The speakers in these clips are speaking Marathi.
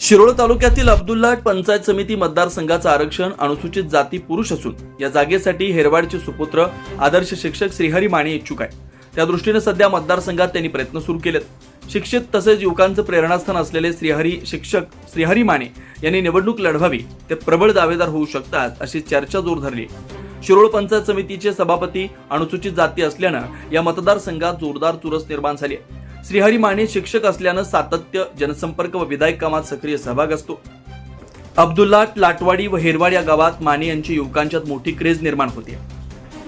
शिरोळ तालुक्यातील अब्दुल्लाट पंचायत समिती मतदारसंघाचं आरक्षण अनुसूचित जाती पुरुष असून या जागेसाठी हेरवाडचे सुपुत्र आदर्श शिक्षक श्रीहरी माने इच्छुक आहे त्या दृष्टीने सध्या मतदारसंघात त्यांनी प्रयत्न सुरू केलेत. शिक्षित तसेच युवकांचं प्रेरणास्थान असलेले श्रीहरी शिक्षक श्रीहरी माने यांनी निवडणूक लढवावी ते प्रबळ दावेदार होऊ शकतात अशी चर्चा जोर धरली. शिरोळ पंचायत समितीचे सभापती अनुसूचित जाती असल्यानं या मतदारसंघात जोरदार चुरस निर्माण झाली आहे. श्रीहरी माने शिक्षक असल्यानं सातत्य जनसंपर्क व विधायक कामात सक्रिय सहभाग असतो. अब्दुल्ला लाटवाडी व हेरवाड या गावात माने यांची युवकांच्यात मोठी क्रेज निर्माण होते.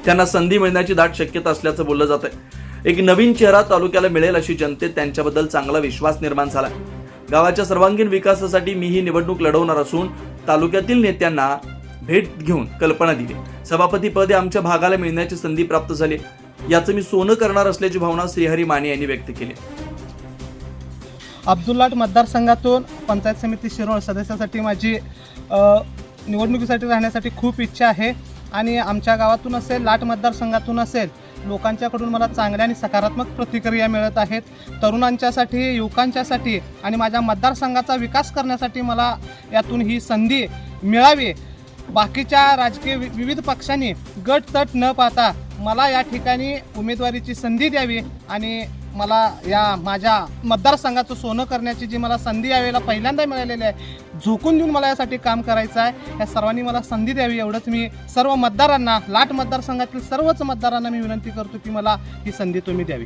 त्यांना संधी मिळण्याची दाट शक्यता असल्याचं बोललं जात आहे एक नवीन चेहरा तालुक्याला मिळेल अशी जनतेत त्यांच्याबद्दल चांगला विश्वास निर्माण झाला. गावाच्या सर्वांगीण विकासासाठी मी ही निवडणूक लढवणार असून तालुक्यातील नेत्यांना भेट घेऊन कल्पना दिली. सभापती पद आमच्या भागाला मिळण्याची संधी प्राप्त झाली. याचं मी सोनं करणार असल्याची भावना श्रीहरी माने यांनी व्यक्त केली. अब्दुल्लाट मतदारसंघातून पंचायत समिती शिरोळ सदस्यासाठी माझी निवडणुकीसाठी राहण्यासाठी खूप इच्छा आहे. आणि आमच्या गावातून असेल लाट मतदारसंघातून असेल लोकांच्याकडून मला चांगल्या आणि सकारात्मक प्रतिक्रिया मिळत आहेत. तरुणांच्यासाठी युवकांच्यासाठी आणि माझ्या मतदारसंघाचा विकास करण्यासाठी मला यातून ही संधी मिळावी. बाकीच्या राजकीय वि- विविध पक्षांनी गट तट न पाहता मला या ठिकाणी उमेदवारीची संधी द्यावी आणि मला या माझ्या मतदारसंघाचं सोनं करण्याची जी मला संधी यावेळेला पहिल्यांदा मिळालेली आहे झोकून देऊन मला यासाठी काम करायचं आहे. या सर्वांनी मला संधी द्यावी एवढंच मी सर्व मतदारांना लाट मतदारसंघातील सर्वच मतदारांना मी विनंती करतो की मला ही संधी तुम्ही द्यावी.